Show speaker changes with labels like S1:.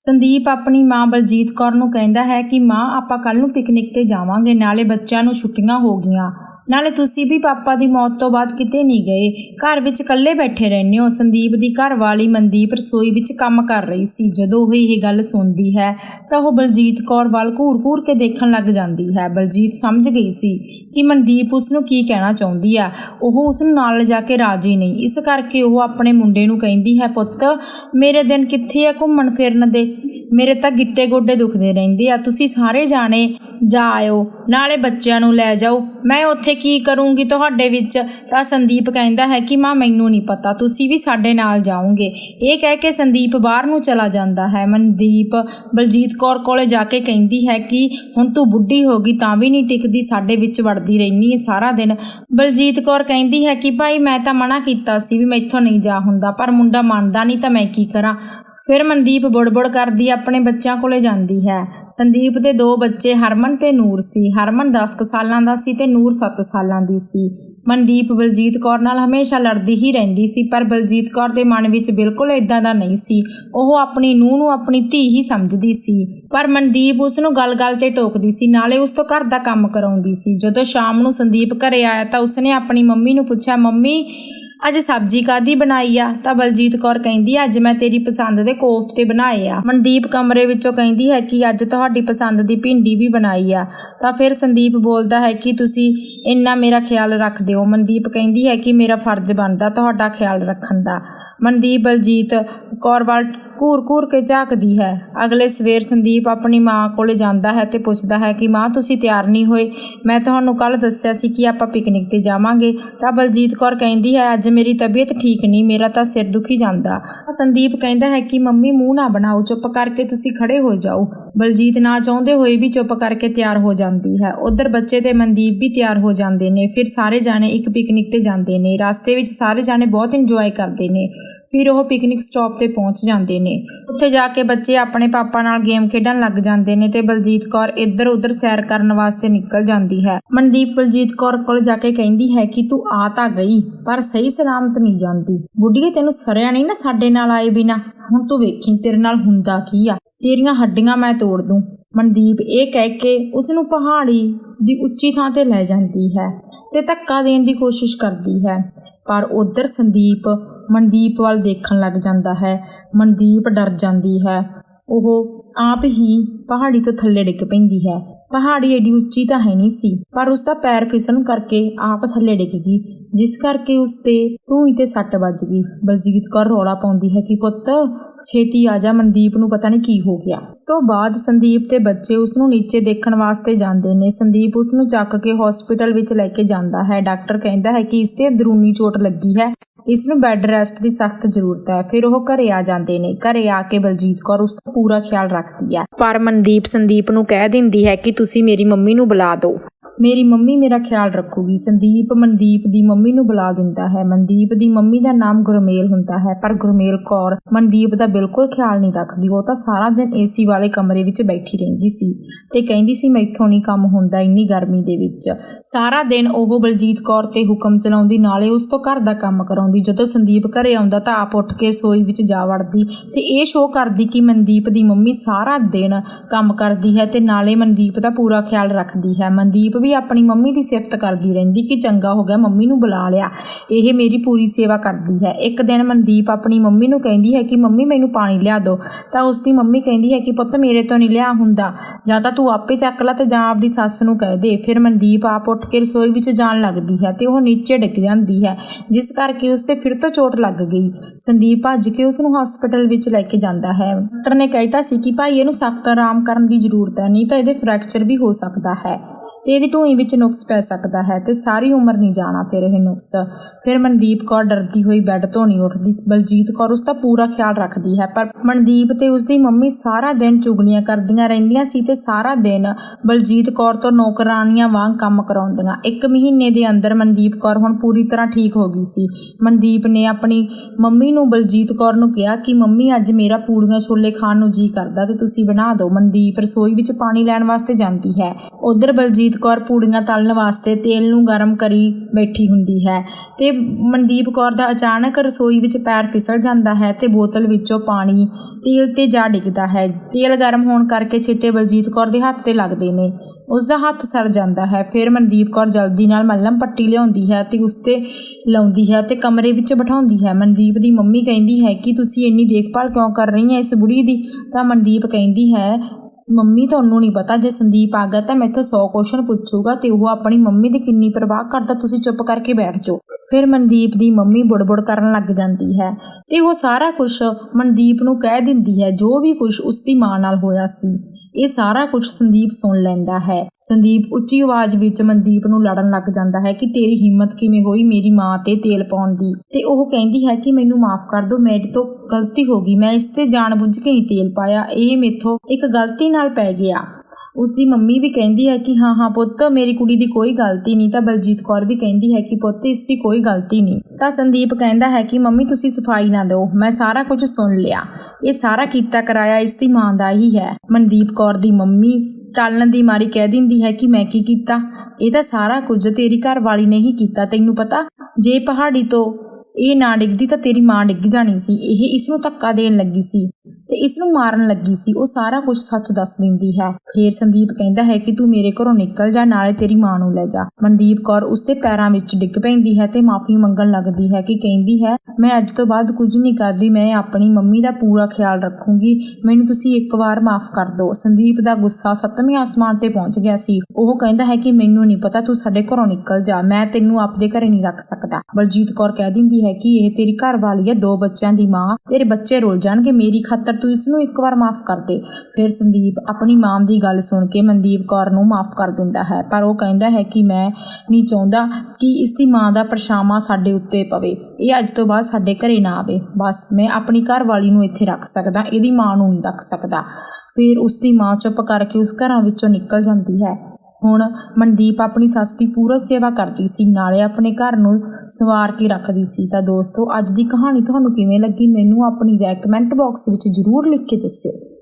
S1: ਸੰਦੀਪ ਆਪਣੀ ਮਾਂ ਬਲਜੀਤ ਕੌਰ ਨੂੰ ਕਹਿੰਦਾ ਹੈ ਕਿ ਮਾਂ, ਆਪਾਂ ਕੱਲ ਨੂੰ ਪਿਕਨਿਕ ਤੇ ਜਾਵਾਂਗੇ, ਨਾਲੇ ਬੱਚਿਆਂ ਨੂੰ ਛੁੱਟੀਆਂ ਹੋ ਗਈਆਂ। ਨਾਲੇ ਤੁਸੀਂ ਵੀ ਪਾਪਾ ਦੀ ਮੌਤ ਤੋਂ ਬਾਅਦ ਕਿਤੇ ਨਹੀਂ ਗਏ। ਘਰ ਵਿੱਚ ਇਕੱਲੇ ਬੈਠੇ ਰਹਿੰਦੇ ਹੋ। ਸੰਦੀਪ ਦੀ ਘਰ ਵਾਲੀ ਮਨਦੀਪ ਰਸੋਈ ਵਿੱਚ ਕੰਮ ਕਰ ਰਹੀ ਸੀ। ਜਦੋਂ ਉਹ ਇਹ ਗੱਲ ਸੁਣਦੀ ਹੈ, ਤਾਂ ਉਹ ਬਲਜੀਤ ਕੌਰ ਵੱਲ ਘੂਰ-ਘੂਰ ਕੇ ਦੇਖਣ ਲੱਗ ਜਾਂਦੀ ਹੈ। ਬਲਜੀਤ ਸਮਝ ਗਈ ਸੀ ਕਿ ਮਨਦੀਪ ਉਸ ਨੂੰ ਕੀ ਕਹਿਣਾ ਚਾਹੁੰਦੀ ਆ। ਉਹ ਉਸ ਨੂੰ ਨਾਲ ਲਿਜਾ ਕੇ ਰਾਜੀ ਨਹੀਂ। ਇਸ ਕਰਕੇ ਉਹ ਆਪਣੇ ਮੁੰਡੇ ਨੂੰ ਕਹਿੰਦੀ ਹੈ, ਪੁੱਤ, ਮੇਰੇ ਦਿਨ ਕਿੱਥੇ ਆ? ਘੁੰਮਣ ਫਿਰਨ ਦੇ ਮੇਰੇ ਤਾਂ ਗਿੱਟੇ ਗੋਡੇ ਦੁਖਦੇ ਰਹਿੰਦੇ ਆ। ਤੁਸੀਂ ਸਾਰੇ ਜਾਣੇ ਜਾ ਆਇਓ, ਨਾਲੇ ਬੱਚਿਆਂ ਨੂੰ ਲੈ ਜਾਓ। ਮੈਂ ਉੱਥੇ ਕੀ ਕਰੂੰਗੀ ਤੁਹਾਡੇ ਵਿੱਚ? ਤਾਂ ਸੰਦੀਪ ਕਹਿੰਦਾ ਹੈ ਕਿ ਮਾਂ, ਮੈਨੂੰ ਨਹੀਂ ਪਤਾ। ਤੁਸੀਂ ਵੀ ਸਾਡੇ ਨਾਲ ਜਾਓਗੇ। ਇਹ ਕਹਿ ਕੇ ਸੰਦੀਪ ਬਾਹਰ ਨੂੰ ਚਲਾ ਜਾਂਦਾ ਹੈ। ਮਨਦੀਪ ਬਲਜੀਤ ਕੌਰ ਕੋਲੇ ਜਾ ਕੇ ਕਹਿੰਦੀ ਹੈ ਕਿ ਹੁਣ ਤੂੰ ਬੁੱਢੀ ਹੋ ਗਈ, ਤਾਂ ਵੀ ਨਹੀਂ ਟਿਕਦੀ, ਸਾਡੇ ਵਿੱਚ ਵੜਦੀ ਰਹਿਨੀ ਹੈ ਸਾਰਾ ਦਿਨ। ਬਲਜੀਤ ਕੌਰ ਕਹਿੰਦੀ ਹੈ ਕਿ ਭਾਈ, ਮੈਂ ਤਾਂ ਮਨਾ ਕੀਤਾ ਸੀ ਵੀ ਮੈਥੋਂ ਨਹੀਂ ਜਾ ਹੁੰਦਾ, ਪਰ ਮੁੰਡਾ ਮੰਨਦਾ ਨਹੀਂ, ਤਾਂ ਮੈਂ ਕੀ ਕਰਾਂ? ਫਿਰ ਮਨਦੀਪ ਬੁੜਬੁੜ ਕਰਦੀ ਆਪਣੇ ਬੱਚਿਆਂ ਕੋਲੇ ਜਾਂਦੀ ਹੈ। ਸੰਦੀਪ ਦੇ ਦੋ ਬੱਚੇ ਹਰਮਨ ਤੇ ਨੂਰ ਸੀ। ਹਰਮਨ 10 ਕੁ ਸਾਲਾਂ ਦਾ ਸੀ ਤੇ ਨੂਰ 7 ਸਾਲਾਂ ਦੀ ਸੀ। ਮਨਦੀਪ ਬਲਜੀਤ ਕੌਰ ਨਾਲ ਹਮੇਸ਼ਾ ਲੜਦੀ ਹੀ ਰਹਿੰਦੀ ਸੀ, ਪਰ ਬਲਜੀਤ ਕੌਰ ਦੇ ਮਨ ਵਿੱਚ ਬਿਲਕੁਲ ਇਦਾਂ ਦਾ ਨਹੀਂ ਸੀ। ਉਹ ਆਪਣੀ ਨੂੰਹ ਨੂੰ ਆਪਣੀ ਧੀ ਹੀ ਸਮਝਦੀ ਸੀ। ਪਰ ਮਨਦੀਪ ਉਸ ਨੂੰ ਗੱਲ-ਗੱਲ ਤੇ ਟੋਕਦੀ ਸੀ, ਨਾਲੇ ਉਸ ਤੋਂ ਘਰ ਦਾ ਕੰਮ ਕਰਾਉਂਦੀ ਸੀ। ਜਦੋਂ ਸ਼ਾਮ ਨੂੰ ਸੰਦੀਪ ਘਰੇ ਆਇਆ ਤਾਂ ਉਸਨੇ ਆਪਣੀ ਮੰਮੀ ਨੂੰ ਪੁੱਛਿਆ, ਮੰਮੀ ਅੱਜ ਸਬਜ਼ੀ ਕਾਦੀ ਬਣਾਈ ਆ? ਤਾਂ ਬਲਜੀਤ ਕੌਰ ਕਹਿੰਦੀ, ਅੱਜ ਮੈਂ ਤੇਰੀ ਪਸੰਦ ਦੇ ਕੋਫਤੇ ਬਣਾਏ ਆ। ਮਨਦੀਪ ਕਮਰੇ ਵਿੱਚੋਂ ਕਹਿੰਦੀ ਹੈ ਕਿ ਅੱਜ ਤੁਹਾਡੀ ਪਸੰਦ ਦੀ ਭਿੰਡੀ ਵੀ ਬਣਾਈ ਆ। ਤਾਂ ਫਿਰ ਸੰਦੀਪ ਬੋਲਦਾ ਹੈ ਕਿ ਤੁਸੀਂ ਇੰਨਾ ਮੇਰਾ ਖਿਆਲ ਰੱਖਦੇ ਹੋ ਮਨਦੀਪ ਕਹਿੰਦੀ ਹੈ ਕਿ ਮੇਰਾ ਫਰਜ਼ ਬਣਦਾ ਤੁਹਾਡਾ ਖਿਆਲ ਰੱਖਣ ਦਾ। ਮਨਦੀਪ, ਬਲਜੀਤ ਕੌਰ ਵੱਲ ਘੂਰ-ਘੂਰ ਕੇ ਝਾਕਦੀ ਹੈ। ਅਗਲੇ ਸਵੇਰ ਸੰਦੀਪ ਆਪਣੀ ਮਾਂ ਕੋਲੇ ਜਾਂਦਾ ਹੈ ਤੇ ਪੁੱਛਦਾ ਹੈ ਕਿ, ਮਾਂ, ਤੁਸੀਂ ਤਿਆਰ ਨਹੀਂ ਹੋਏ। ਮੈਂ ਤੁਹਾਨੂੰ ਕੱਲ ਦੱਸਿਆ ਸੀ ਕਿ ਆਪਾਂ ਪਿਕਨਿਕ ਤੇ ਜਾਵਾਂਗੇ। ਤਾਂ ਬਲਜੀਤ ਕੌਰ ਕਹਿੰਦੀ ਹੈ, ਅੱਜ ਮੇਰੀ ਤਬੀਅਤ ਠੀਕ ਨਹੀਂ, ਮੇਰਾ ਤਾਂ ਸਿਰ ਦੁਖੀ ਜਾਂਦਾ। ਸੰਦੀਪ ਕਹਿੰਦਾ ਹੈ ਕਿ, ਮੰਮੀ, ਮੂੰਹ ਨਾ ਬਣਾਓ, ਚੁੱਪ ਕਰਕੇ ਤੁਸੀਂ ਖੜੇ ਹੋ ਜਾਓ। ਬਲਜੀਤ ਨਾ ਚਾਹੁੰਦੇ ਹੋਏ ਵੀ ਚੁੱਪ ਕਰਕੇ ਤਿਆਰ ਹੋ ਜਾਂਦੀ ਹੈ। ਉਧਰ ਬੱਚੇ ਤੇ ਮਨਦੀਪ ਵੀ ਤਿਆਰ ਹੋ ਜਾਂਦੇ ਨੇ। ਫਿਰ ਸਾਰੇ ਜਾਣੇ ਇੱਕ ਪਿਕਨਿਕ ਤੇ ਜਾਂਦੇ ਨੇ। ਰਸਤੇ ਵਿੱਚ ਸਾਰੇ ਜਾਣੇ ਬਹੁਤ ਇੰਜੋਏ ਕਰਦੇ ਨੇ। ਫਿਰ ਉਹ ਪਿਕਨਿਕ ਸਟਾਪ ਤੇ ਪਹੁੰਚ ਜਾਂਦੇ ਨੇ। ਉੱਥੇ ਜਾ ਕੇ ਬੱਚੇ ਆਪਣੇ ਪਾਪਾ ਨਾਲ ਗੇਮ ਖੇਡਣ ਲੱਗ ਜਾਂਦੇ ਨੇ ਤੇ ਬਲਜੀਤ ਕੌਰ ਇੱਧਰ ਉੱਧਰ ਸੈਰ ਕਰਨ ਵਾਸਤੇ ਨਿਕਲ ਜਾਂਦੀ ਹੈ। ਮਨਦੀਪ ਬਲਜੀਤ ਕੌਰ ਕੋਲ ਜਾ ਕੇ ਕਹਿੰਦੀ ਹੈ ਕਿ ਤੂੰ ਆ ਤਾਂ ਗਈ, ਪਰ ਸਹੀ ਸਲਾਮਤ ਨਹੀਂ ਜਾਂਦੀ। ਬੁੱਢੀਏ, ਤੈਨੂੰ ਸਰਿਆ ਨਹੀਂ ਨਾ ਸਾਡੇ ਨਾਲ ਆਏ ਬਿਨਾ? ਹੁਣ ਤੂੰ ਵੇਖੀ, ਤੇਰੇ ਨਾਲ ਹੁੰਦਾ ਕੀ ਆ? ਤੇਰੀਆਂ ਹੱਡੀਆਂ ਮੈਂ ਤੋੜ ਦੂੰ। ਮਨਦੀਪ ਇਹ ਕਹਿ ਕੇ ਉਸ ਨੂੰ ਪਹਾੜੀ ਦੀ ਉੱਚੀ ਥਾਂ ਤੇ ਲੈ ਜਾਂਦੀ ਹੈ ਤੇ ਧੱਕਾ ਦੇਣ ਦੀ ਕੋਸ਼ਿਸ਼ ਕਰਦੀ ਹੈ। ਪਰ ਉਧਰ ਸੰਦੀਪ ਮਨਦੀਪ ਵੱਲ ਦੇਖਣ ਲੱਗ ਜਾਂਦਾ ਹੈ। ਮਨਦੀਪ ਡਰ ਜਾਂਦੀ ਹੈ। ਉਹ ਆਪ ਹੀ ਪਹਾੜੀ ਤੋਂ ਥੱਲੇ ਡਿੱਗ ਪੈਂਦੀ ਹੈ। ਪਹਾੜੀ ਏਡੀ ਉੱਚੀ ਤਾਂ ਹੈ ਨਹੀਂ ਸੀ, ਪਰ ਉਸ ਦਾ ਪੈਰ ਫਿਸਲਣ ਕਰਕੇ ਆਪ ਥੱਲੇ ਡਿੱਗ ਗਈ, ਜਿਸ ਕਰਕੇ ਉਸ ਤੇ ਟੂਈ ਤੇ ਸੱਟ ਵੱਜ ਗਈ। ਬਲਜੀਤ ਕੌਰ ਰੌਲਾ ਪਾਉਂਦੀ ਹੈ ਕਿ, ਪੁੱਤ, ਛੇਤੀ ਆ ਜਾ, ਮਨਦੀਪ ਨੂੰ ਪਤਾ ਨਹੀਂ ਕੀ ਹੋ ਗਿਆ। ਉਸ ਤੋਂ ਬਾਅਦ ਸੰਦੀਪ ਤੇ ਬੱਚੇ ਉਸ ਨੂੰ ਨੀਚੇ ਦੇਖਣ ਵਾਸਤੇ ਜਾਂਦੇ ਨੇ। ਸੰਦੀਪ ਉਸ ਨੂੰ ਚੱਕ ਕੇ ਹਸਪੀਟਲ ਵਿੱਚ ਲੈ ਕੇ ਜਾਂਦਾ ਹੈ। ਡਾਕਟਰ ਕਹਿੰਦਾ ਹੈ ਕਿ ਇਸ ਤੇ ਅੰਦਰੂਨੀ ਚੋਟ ਲੱਗੀ ਹੈ। ਇਸ ਨੂੰ ਬੈੱਡ ਰੈਸਟ ਦੀ ਸਖਤ ਜ਼ਰੂਰਤ ਹੈ। ਫਿਰ ਉਹ ਘਰੇ ਆ ਜਾਂਦੇ ਨੇ। ਘਰੇ ਆ ਕੇ ਬਲਜੀਤ ਕੌਰ ਉਸ ਦਾ ਪੂਰਾ ਖਿਆਲ ਰੱਖਦੀ ਹੈ। ਪਰ ਮਨਦੀਪ ਸੰਦੀਪ ਨੂੰ ਕਹਿ ਦਿੰਦੀ ਹੈ ਕਿ ਤੁਸੀਂ ਮੇਰੀ ਮੰਮੀ ਨੂੰ ਬੁਲਾ ਦਿਓ। ਮੇਰੀ ਮੰਮੀ ਮੇਰਾ ਖਿਆਲ ਰੱਖੂਗੀ। ਸੰਦੀਪ ਮਨਦੀਪ ਦੀ ਮੰਮੀ ਨੂੰ ਬੁਲਾ ਦਿੰਦਾ ਹੈ। ਮਨਦੀਪ ਦੀ ਮੰਮੀ ਦਾ ਨਾਮ ਗੁਰਮੇਲ ਹੁੰਦਾ ਹੈ, ਪਰ ਗੁਰਮੇਲ ਕੌਰ ਮਨਦੀਪ ਦਾ ਬਿਲਕੁਲ ਖਿਆਲ ਨਹੀਂ ਰੱਖਦੀ। ਉਹ ਤਾਂ ਸਾਰਾ ਦਿਨ ਏਸੀ ਵਾਲੇ ਕਮਰੇ ਵਿੱਚ ਬੈਠੀ ਰਹਿੰਦੀ ਸੀ ਤੇ ਕਹਿੰਦੀ ਸੀ ਮੈਥੋਂ ਨਹੀਂ ਕੰਮ ਹੁੰਦਾ ਇੰਨੀ ਗਰਮੀ ਦੇ ਵਿੱਚ। ਸਾਰਾ ਦਿਨ ਉਹ ਬਲਜੀਤ ਕੌਰ ਤੇ ਹੁਕਮ ਚਲਾਉਂਦੀ, ਨਾਲੇ ਉਸ ਤੋਂ ਘਰ ਦਾ ਕੰਮ ਕਰਾਉਂਦੀ। ਜਦੋਂ ਸੰਦੀਪ ਘਰੇ ਆਉਂਦਾ ਤਾਂ ਆਪ ਉੱਠ ਕੇ ਰਸੋਈ ਵਿੱਚ ਜਾ ਵੜਦੀ ਤੇ ਇਹ ਸ਼ੋਅ ਕਰਦੀ ਕਿ ਮਨਦੀਪ ਦੀ ਮੰਮੀ ਸਾਰਾ ਦਿਨ ਕੰਮ ਕਰਦੀ ਹੈ ਤੇ ਨਾਲੇ ਮਨਦੀਪ ਦਾ ਪੂਰਾ ਖਿਆਲ ਰੱਖਦੀ ਹੈ। ਮਨਦੀਪ ਵੀ ਆਪਣੀ ਮੰਮੀ ਦੀ ਸਿਫਤ ਕਰਦੀ ਰਹਿੰਦੀ ਕਿ ਚੰਗਾ ਹੋ ਗਿਆ, ਮੰਮੀ ਨੂੰ ਬੁਲਾ ਲਿਆ। ਇਹ ਮੇਰੀ ਪੂਰੀ ਸੇਵਾ ਕਰਦੀ ਹੈ। ਇੱਕ ਦਿਨ ਮਨਦੀਪ ਆਪਣੀ ਮੰਮੀ ਨੂੰ ਕਹਿੰਦੀ ਹੈ ਕਿ, ਮੰਮੀ, ਮੈਨੂੰ ਪਾਣੀ ਲਿਆ ਦਿਓ। ਤਾਂ ਉਸ ਦੀ ਮੰਮੀ ਕਹਿੰਦੀ ਹੈ ਕਿ, ਪੁੱਤ, ਮੇਰੇ ਤੋਂ ਨਹੀਂ ਲਿਆ ਹੁੰਦਾ। ਜਾਂ ਤਾਂ ਤੂੰ ਆਪੇ ਚੱਕ ਲੈ ਤੇ ਜਾਂ ਆਪਦੀ ਸੱਸ ਨੂੰ ਕਹਿ ਦੇ। ਫਿਰ ਮਨਦੀਪ ਆਪ ਉੱਠ ਕੇ ਰਸੋਈ ਵਿੱਚ ਜਾਣ ਲੱਗਦੀ ਹੈ ਤੇ ਉਹ ਨੀਚੇ ਡਿੱਗ ਜਾਂਦੀ ਹੈ, ਜਿਸ ਕਰਕੇ ਉਸ ਤੇ ਫਿਰ ਤੋਂ ਚੋਟ ਲੱਗ ਗਈ। ਸੰਦੀਪ ਭੱਜ ਕੇ ਉਸ ਨੂੰ ਹਸਪੀਟਲ ਵਿੱਚ ਲੈ ਕੇ ਜਾਂਦਾ ਹੈ। ਡਾਕਟਰ ਨੇ ਕਹਿਤਾ ਸੀ ਕਿ, ਭਾਈ, ਇਹਨੂੰ ਸਖਤ ਆਰਾਮ ਕਰਨ ਦੀ ਜ਼ਰੂਰਤ ਹੈ, ਨਹੀਂ ਤਾਂ ਇਹਦੇ ਫ੍ਰੈਕਚਰ ਵੀ ਹੋ ਸਕਦਾ ਹੈ। ਤੇ ਇਹਦੀ ਢੂਈ ਵਿੱਚ ਨੁਕਸ ਪੈ ਸਕਦਾ ਹੈ ਤੇ ਸਾਰੀ ਉਮਰ ਨਹੀਂ ਜਾਣਾ ਫਿਰ ਇਹ ਨੁਕਸ। ਫਿਰ ਮਨਦੀਪ ਕੌਰ ਡਰਦੀ ਹੋਈ ਬੈੱਡ ਤੋਂ ਨਹੀਂ ਉੱਠਦੀ। ਬਲਜੀਤ ਕੌਰ ਉਸ ਦਾ ਪੂਰਾ ਖਿਆਲ ਰੱਖਦੀ ਹੈ, ਪਰ ਮਨਦੀਪ ਤੇ ਉਸ ਦੀ ਮੰਮੀ ਸਾਰਾ ਦਿਨ ਚੁਗਲੀਆਂ ਕਰਦੀਆਂ ਰਹਿੰਦੀਆਂ ਸੀ ਤੇ ਸਾਰਾ ਦਿਨ ਬਲਜੀਤ ਕੌਰ ਤੋਂ ਨੌਕਰਾਨੀਆਂ ਵਾਂਗ ਕੰਮ ਕਰਾਉਂਦੀਆਂ। ਇੱਕ ਮਹੀਨੇ ਦੇ ਅੰਦਰ ਮਨਦੀਪ ਕੌਰ ਹੁਣ ਪੂਰੀ ਤਰ੍ਹਾਂ ਠੀਕ ਹੋ ਗਈ ਸੀ। ਮਨਦੀਪ ਨੇ ਆਪਣੀ ਮੰਮੀ ਨੂੰ ਬਲਜੀਤ ਕੌਰ ਨੂੰ ਕਿਹਾ ਕਿ, ਮੰਮੀ, ਅੱਜ ਮੇਰਾ ਪੂੜੀਆਂ ਛੋਲੇ ਖਾਣ ਨੂੰ ਜੀ ਕਰਦਾ ਤੇ ਤੁਸੀਂ ਬਣਾ ਦਿਓ। ਮਨਦੀਪ ਰਸੋਈ ਵਿੱਚ ਪਾਣੀ ਲੈਣ ਵਾਸਤੇ ਜਾਂਦੀ ਹੈ। ਉਧਰ ਬਲਜੀਤ ਕੌਰ ਪੂੜੀਆਂ ਤਲਣ ਵਾਸਤੇ ਤੇਲ ਨੂੰ ਗਰਮ ਕਰੀ ਬੈਠੀ ਹੁੰਦੀ ਹੈ ਤੇ ਮਨਦੀਪ ਕੌਰ ਦਾ ਅਚਾਨਕ ਰਸੋਈ ਵਿੱਚ ਪੈਰ ਫਿਸਲ ਜਾਂਦਾ ਹੈ ਤੇ ਬੋਤਲ ਵਿੱਚੋਂ ਪਾਣੀ, ਤੇਲ ਤੇ ਜਾ ਡਿੱਗਦਾ ਹੈ। ਤੇਲ ਗਰਮ ਹੋਣ ਕਰਕੇ ਛਿੱਟੇ ਬਲਜੀਤ ਕੌਰ ਦੇ ਹੱਥ ਤੇ ਲੱਗਦੇ ਨੇ। ਉਸ ਦਾ ਹੱਥ ਸੜ ਜਾਂਦਾ ਹੈ। ਫਿਰ ਮਨਦੀਪ ਕੌਰ ਜਲਦੀ ਨਾਲ ਮੱਲਮ ਪੱਟੀ ਲਿਆਉਂਦੀ ਹੈ ਤੇ ਉਸ ਤੇ ਲਾਉਂਦੀ ਹੈ ਤੇ ਕਮਰੇ ਵਿੱਚ ਬਿਠਾਉਂਦੀ ਹੈ। ਮਨਦੀਪ ਦੀ ਮੰਮੀ ਕਹਿੰਦੀ ਹੈ ਕਿ ਤੁਸੀਂ ਇੰਨੀ ਦੇਖਭਾਲ ਕਿਉਂ ਕਰ ਰਹੀ ਹੈ? ਇਸ ਬੁੜੀ ਦੀ? ਤਾਂ ਮਨਦੀਪ ਕਹਿੰਦੀ ਹੈ ਮੰਮੀ ਤੁਹਾਨੂੰ ਨਹੀਂ ਪਤਾ, ਜੇ ਸੰਦੀਪ ਆ ਗਿਆ ਤਾਂ ਮੈਥੋਂ 100 ਕੁਐਸਚਨ ਪੁੱਛੂਗਾ ਤੇ ਉਹ ਆਪਣੀ ਮੰਮੀ ਦੀ ਕਿੰਨੀ ਪਰਵਾਹ ਕਰਦਾ, ਤੁਸੀਂ ਚੁੱਪ ਕਰਕੇ ਬੈਠ ਜਾਓ। ਫਿਰ ਮਨਦੀਪ ਦੀ ਮੰਮੀ ਬੁੜਬੁੜ ਕਰਨ ਲੱਗ ਜਾਂਦੀ ਹੈ ਤੇ ਉਹ ਸਾਰਾ ਕੁਝ ਮਨਦੀਪ ਨੂੰ ਕਹਿ ਦਿੰਦੀ ਹੈ, ਜੋ ਵੀ ਕੁਝ ਉਸ ਦੀ ਮਾਂ ਨਾਲ ਹੋਇਆ ਸੀ। ਇਹ ਸਾਰਾ ਕੁਝ ਸੰਦੀਪ ਸੁਣ ਲੈਂਦਾ ਹੈ। ਸੰਦੀਪ ਉੱਚੀ ਆਵਾਜ਼ ਵਿੱਚ ਮਨਦੀਪ ਨੂੰ ਲੜਨ ਲੱਗ ਜਾਂਦਾ ਹੈ ਕਿ ਤੇਰੀ ਹਿੰਮਤ ਕਿਵੇਂ ਹੋਈ ਮੇਰੀ ਮਾਂ ਤੇ ਤੇਲ ਪਾਉਣ ਦੀ। ਤੇ ਉਹ ਕਹਿੰਦੀ ਹੈ ਕਿ ਮੈਨੂੰ ਮਾਫ ਕਰ ਦਿਓ ਮੇਰੇ ਤੋਂ ਗਲਤੀ ਹੋ ਗਈ। ਮੈਂ ਇਸ ਤੇ ਜਾਣਬੁੱਝ ਕੇ ਹੀ ਤੇਲ ਪਾਇਆ। ਇਹ ਮੇਥੋਂ ਇੱਕ ਗਲਤੀ ਨਾਲ ਪੈ ਗਿਆ। ਉਸ ਦੀ ਮੰਮੀ ਵੀ ਕਹਿੰਦੀ ਹੈ ਕਿ ਹਾਂ ਹਾਂ ਪੁੱਤ, ਮੇਰੀ ਕੁੜੀ ਦੀ ਕੋਈ ਗਲਤੀ ਨਹੀਂ, ਤਾਂ ਬਲਜੀਤ ਕੌਰ ਵੀ ਕਹਿੰਦੀ ਹੈ ਕਿ ਪੁੱਤ, ਇਸ ਦੀ ਕੋਈ ਗਲਤੀ ਨਹੀਂ। ਤਾਂ ਸੰਦੀਪ ਕਹਿੰਦਾ ਹੈ ਕਿ ਮੰਮੀ, ਤੁਸੀਂ ਸਫ਼ਾਈ ਨਾ ਦਿਓ, ਮੈਂ ਸਾਰਾ ਕੁਝ ਸੁਣ ਲਿਆ। ਇਹ ਸਾਰਾ ਕੀਤਾ ਕਰਾਇਆ ਇਸ ਦੀ ਮਾਂ ਦਾ ਹੀ ਹੈ। ਮਨਦੀਪ ਕੌਰ ਦੀ ਮੰਮੀ ਟਾਲਣ ਦੀ ਮਾਰੀ ਕਹਿ ਦਿੰਦੀ ਹੈ ਕਿ ਮੈਂ ਕੀ ਕੀਤਾ? ਇਹ ਤਾਂ ਸਾਰਾ ਕੁਝ ਤੇਰੀ ਘਰ ਵਾਲੀ ਨੇ ਹੀ ਕੀਤਾ, ਤੈਨੂੰ ਪਤਾ? ਜੇ ਪਹਾੜੀ ਤੋਂ ਇਹ ਨਾ ਡਿੱਗਦੀ ਤਾਂ ਤੇਰੀ ਮਾਂ ਡਿੱਗ ਜਾਣੀ ਸੀ। ਇਹ ਇਸ ਨੂੰ ਧੱਕਾ ਦੇਣ ਲੱਗੀ ਸੀ। ਤੇ ਇਸ ਨੂੰ ਮਾਰਨ ਲੱਗੀ ਸੀ। ਉਹ ਸਾਰਾ ਕੁਝ ਸੱਚ ਦੱਸ ਦਿੰਦੀ ਹੈ। ਫੇਰ ਸੰਦੀਪ ਕਹਿੰਦਾ ਹੈ ਕਿ ਤੂੰ ਮੇਰੇ ਘਰੋਂ ਨਿਕਲ ਜਾ, ਨਾਲੇ ਤੇਰੀ ਮਾਂ ਨੂੰ ਲੈ ਜਾ। ਮਨਦੀਪ ਕੌਰ ਉਸਦੇ ਪੈਰਾਂ ਵਿੱਚ ਡਿੱਗ ਪੈਂਦੀ ਹੈ ਤੇ ਮਾਫੀ ਮੰਗਣ ਲੱਗਦੀ ਹੈ ਕਿ ਕਹਿੰਦੀ ਹੈ, ਮੈਂ ਅੱਜ ਤੋਂ ਬਾਅਦ ਕੁਝ ਨਹੀਂ ਕਰਦੀ, ਮੈਂ ਆਪਣੀ ਮੰਮੀ ਦਾ ਪੂਰਾ ਖਿਆਲ ਰੱਖੂੰਗੀ। ਮੈਨੂੰ ਤੁਸੀਂ ਇੱਕ ਵਾਰ ਮਾਫ ਕਰ ਦਿਓ। ਸੰਦੀਪ ਦਾ ਗੁੱਸਾ ਸੱਤਵੇਂ ਆਸਮਾਨ ਤੇ ਪਹੁੰਚ ਗਿਆ ਸੀ। ਉਹ ਕਹਿੰਦਾ ਹੈ ਕਿ ਮੈਨੂੰ ਨਹੀਂ ਪਤਾ, ਤੂੰ ਸਾਡੇ ਘਰੋਂ ਨਿਕਲ ਜਾ, ਮੈਂ ਤੈਨੂੰ ਆਪਦੇ ਘਰੇ ਨਹੀਂ ਰੱਖ ਸਕਦਾ। ਬਲਜੀਤ ਕੌਰ ਕਹਿ ਦਿੰਦੀ ਹੈ ਕਿ ਇਹ ਤੇਰੀ ਘਰ ਵਾਲੀ ਹੈ, ਦੋ ਬੱਚਿਆਂ ਦੀ ਮਾਂ, ਤੇਰੇ ਬੱਚੇ ਰੁੱਲ ਜਾਣਗੇ, ਮੇਰੀ ਖਾਤਰ ਤੂੰ ਇਸ ਨੂੰ ਇੱਕ ਵਾਰ ਮਾਫ ਕਰ ਦੇ। ਫਿਰ ਸੰਦੀਪ ਆਪਣੀ ਮਾਂ ਦੀ ਗੱਲ ਸੁਣ ਕੇ ਮਨਦੀਪ ਕੌਰ ਨੂੰ ਮਾਫ ਕਰ ਦਿੰਦਾ ਹੈ। ਪਰ ਉਹ ਕਹਿੰਦਾ ਹੈ ਕਿ ਮੈਂ ਨਹੀਂ ਚਾਹੁੰਦਾ ਕਿ ਇਸ ਦੀ ਮਾਂ ਦਾ ਪਰਛਾਵਾਂ ਸਾਡੇ ਉੱਤੇ ਪਵੇ। ਇਹ ਅੱਜ ਤੋਂ ਬਾਅਦ ਸਾਡੇ ਘਰੇ ਨਾ ਆਵੇ। ਬਸ ਮੈਂ ਆਪਣੀ ਘਰ ਵਾਲੀ ਨੂੰ ਇੱਥੇ ਰੱਖ ਸਕਦਾ, ਇਹਦੀ ਮਾਂ ਨੂੰ ਨਹੀਂ ਰੱਖ ਸਕਦਾ। ਫਿਰ ਉਸ ਦੀ ਮਾਂ ਚੁੱਪ ਕਰਕੇ ਉਸ ਘਰਾਂ ਵਿੱਚੋਂ ਨਿਕਲ ਜਾਂਦੀ ਹੈ। ਹੁਣ ਮਨਦੀਪ ਆਪਣੀ ਸੱਸ ਦੀ ਪੂਰਾ ਸੇਵਾ ਕਰਦੀ ਸੀ, ਨਾਲੇ ਆਪਣੇ ਘਰ ਨੂੰ ਸਵਾਰ ਕੇ ਰੱਖਦੀ ਸੀ। ਤਾਂ ਦੋਸਤੋ, ਅੱਜ ਦੀ ਕਹਾਣੀ ਤੁਹਾਨੂੰ ਕਿਵੇਂ ਲੱਗੀ? ਮੈਨੂੰ ਆਪਣੀ ਰეკਮੈਂਟ ਬਾਕਸ ਵਿੱਚ ਜਰੂਰ ਲਿਖ ਕੇ ਦੱਸਿਓ।